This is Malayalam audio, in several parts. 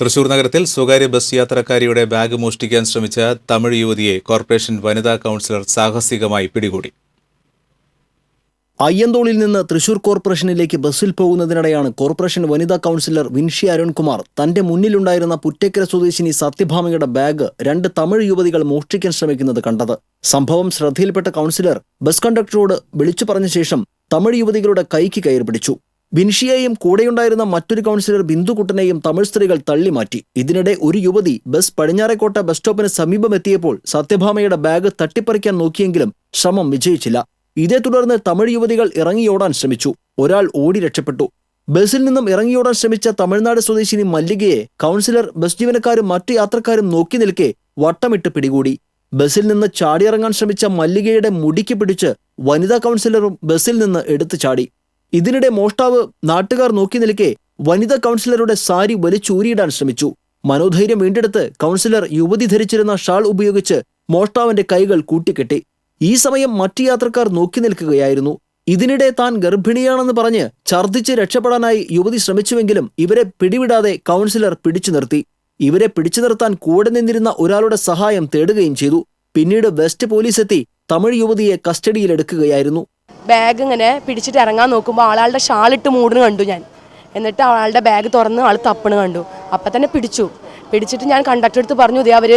തൃശൂർ നഗരത്തിൽ സ്വകാര്യ ബസ് യാത്രക്കാരിയുടെ ബാഗ് മോഷ്ടിക്കാൻ ശ്രമിച്ച തമിഴ് യുവതിയെ കോർപ്പറേഷൻ വനിതാ കൗൺസിലർ സാഹസികമായി പിടികൂടി. അയ്യന്തോളിൽ നിന്ന് തൃശൂർ കോർപ്പറേഷനിലേക്ക് ബസ്സിൽ പോകുന്നതിനിടെയാണ് കോർപ്പറേഷൻ വനിതാ കൗൺസിലർ വിൻഷി അരുൺകുമാർ തന്റെ മുന്നിലുണ്ടായിരുന്ന പുറ്റേക്കര സ്വദേശിനി സത്യഭാമയുടെ ബാഗ് രണ്ട് തമിഴ് യുവതികൾ മോഷ്ടിക്കാൻ ശ്രമിക്കുന്നത് കണ്ടത്. സംഭവം ശ്രദ്ധയിൽപ്പെട്ട കൗൺസിലർ ബസ് കണ്ടക്ടറോട് വിളിച്ചു പറഞ്ഞ ശേഷം തമിഴ് യുവതികളുടെ കൈക്ക് കയറി പിടിച്ചു. വിൻഷിയെയും കൂടെയുണ്ടായിരുന്ന മറ്റൊരു കൗൺസിലർ ബിന്ദുകുട്ടനെയും തമിഴ് സ്ത്രീകൾ തള്ളിമാറ്റി ഇതിനിടെ ഒരു യുവതി ബസ് പടിഞ്ഞാറേക്കോട്ട ബസ് സ്റ്റോപ്പിന് സമീപമെത്തിയപ്പോൾ സത്യഭാമയുടെ ബാഗ് തട്ടിപ്പറിക്കാൻ നോക്കിയെങ്കിലും ശ്രമം വിജയിച്ചില്ല. ഇതേ തുടർന്ന് തമിഴ് യുവതികൾ ഇറങ്ങിയോടാൻ ശ്രമിച്ചു. ഒരാൾ ഓടി രക്ഷപ്പെട്ടു. ബസ്സിൽ നിന്നും ഇറങ്ങിയോടാൻ ശ്രമിച്ച തമിഴ്നാട് സ്വദേശിനി മല്ലികയെ കൗൺസിലർ ബസ് ജീവനക്കാരും മറ്റു യാത്രക്കാരും നോക്കി നിൽക്കെ വട്ടമിട്ട് പിടികൂടി. ബസ്സിൽ നിന്ന് ചാടിയിറങ്ങാൻ ശ്രമിച്ച മല്ലികയുടെ മുടിക്ക് പിടിച്ച് വനിതാ കൗൺസിലറും ബസ്സിൽ നിന്ന് എടുത്തു ചാടി. ഇതിനിടെ മോഷ്ടാവ് നാട്ടുകാർ നോക്കി നിൽക്കെ വനിതാ കൌൺസിലറുടെ സാരി വലിച്ചൂരിയിടാൻ ശ്രമിച്ചു. മനോധൈര്യം വീണ്ടെടുത്ത് കൗൺസിലർ യുവതി ധരിച്ചിരുന്ന ഷാൾ ഉപയോഗിച്ച് മോഷ്ടാവിന്റെ കൈകൾ കൂട്ടിക്കെട്ടി. ഈ സമയം മറ്റു യാത്രക്കാർ നോക്കി നിൽക്കുകയായിരുന്നു. ഇതിനിടെ താൻ ഗർഭിണിയാണെന്ന് പറഞ്ഞ് ഛർദ്ദിച്ച് രക്ഷപ്പെടാനായി യുവതി ശ്രമിച്ചുവെങ്കിലും ഇവരെ പിടിവിടാതെ കൗൺസിലർ പിടിച്ചു നിർത്തി. ഇവരെ പിടിച്ചു നിർത്താൻ കൂടെ നിന്നിരുന്ന ഒരാളുടെ സഹായം തേടുകയും ചെയ്തു. പിന്നീട് വെസ്റ്റ് പോലീസ് എത്തി തമിഴ് യുവതിയെ കസ്റ്റഡിയിലെടുക്കുകയായിരുന്നു. ബാഗ് ഇങ്ങനെ പിടിച്ചിട്ട് ഇറങ്ങാൻ നോക്കുമ്പോൾ ആളാളുടെ ഷാളിട്ട് മൂടുന്നു കണ്ടു ഞാൻ. എന്നിട്ട് ആളുടെ ബാഗ് തുറന്ന് ആൾ തപ്പണ് കണ്ടു. അപ്പം തന്നെ പിടിച്ചു. പിടിച്ചിട്ട് ഞാൻ കണ്ടക്ടർ അടുത്ത് പറഞ്ഞു ഇതേ അവർ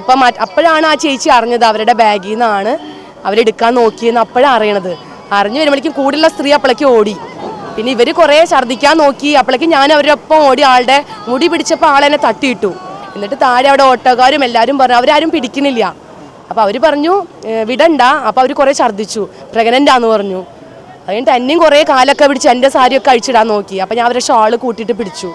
അപ്പം അപ്പോഴാണ് ആ ചേച്ചി അറിഞ്ഞത് അവരുടെ ബാഗിൽ നിന്നാണ് അവരെടുക്കാൻ നോക്കിയെന്ന് അപ്പോഴാണ് അറിയണത്. അറിഞ്ഞു വരുമ്പോഴേക്കും കൂടുതലുള്ള സ്ത്രീ അപ്പോഴേക്കും ഓടി. പിന്നെ ഇവർ കുറേ ഛർദ്ദിക്കാൻ നോക്കി. അപ്പോഴേക്കും ഞാൻ അവരൊപ്പം ഓടി ആളുടെ മുടി പിടിച്ചപ്പോൾ ആളെന്നെ തട്ടിയിട്ടു. എന്നിട്ട് താഴെ അവിടെ ഓട്ടോക്കാരും എല്ലാവരും പറഞ്ഞു അവരാരും പിടിക്കണില്ല അപ്പോൾ അവർ പറഞ്ഞു വിടണ്ട. അപ്പോൾ അവർ കുറേ ഛർദ്ദിച്ചു. പ്രഗ്നന്റ് ആന്ന് പറഞ്ഞു. അതുകഴിഞ്ഞിട്ട് എന്നെയും കുറേ കാലൊക്കെ പിടിച്ച് എന്റെ സാരിയൊക്കെ അഴിച്ചിടാൻ നോക്കി. അപ്പോൾ ഞാൻ അവരെ ഷാൾ കൂട്ടിയിട്ട് പിടിച്ചു.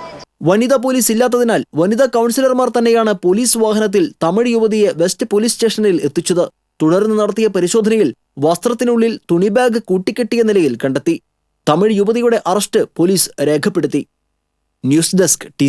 വനിതാ പോലീസ് ഇല്ലാത്തതിനാൽ വനിതാ കൗൺസിലർമാർ തന്നെയാണ് പോലീസ് വാഹനത്തിൽ തമിഴ് യുവതിയെ വെസ്റ്റ് പോലീസ് സ്റ്റേഷനിൽ എത്തിച്ചത്. തുടർന്ന് നടത്തിയ പരിശോധനയിൽ വസ്ത്രത്തിനുള്ളിൽ തുണി ബാഗ് കൂട്ടിക്കെട്ടിയ നിലയിൽ കണ്ടെത്തി. തമിഴ് യുവതിയുടെ അറസ്റ്റ് പോലീസ് രേഖപ്പെടുത്തി. News desk T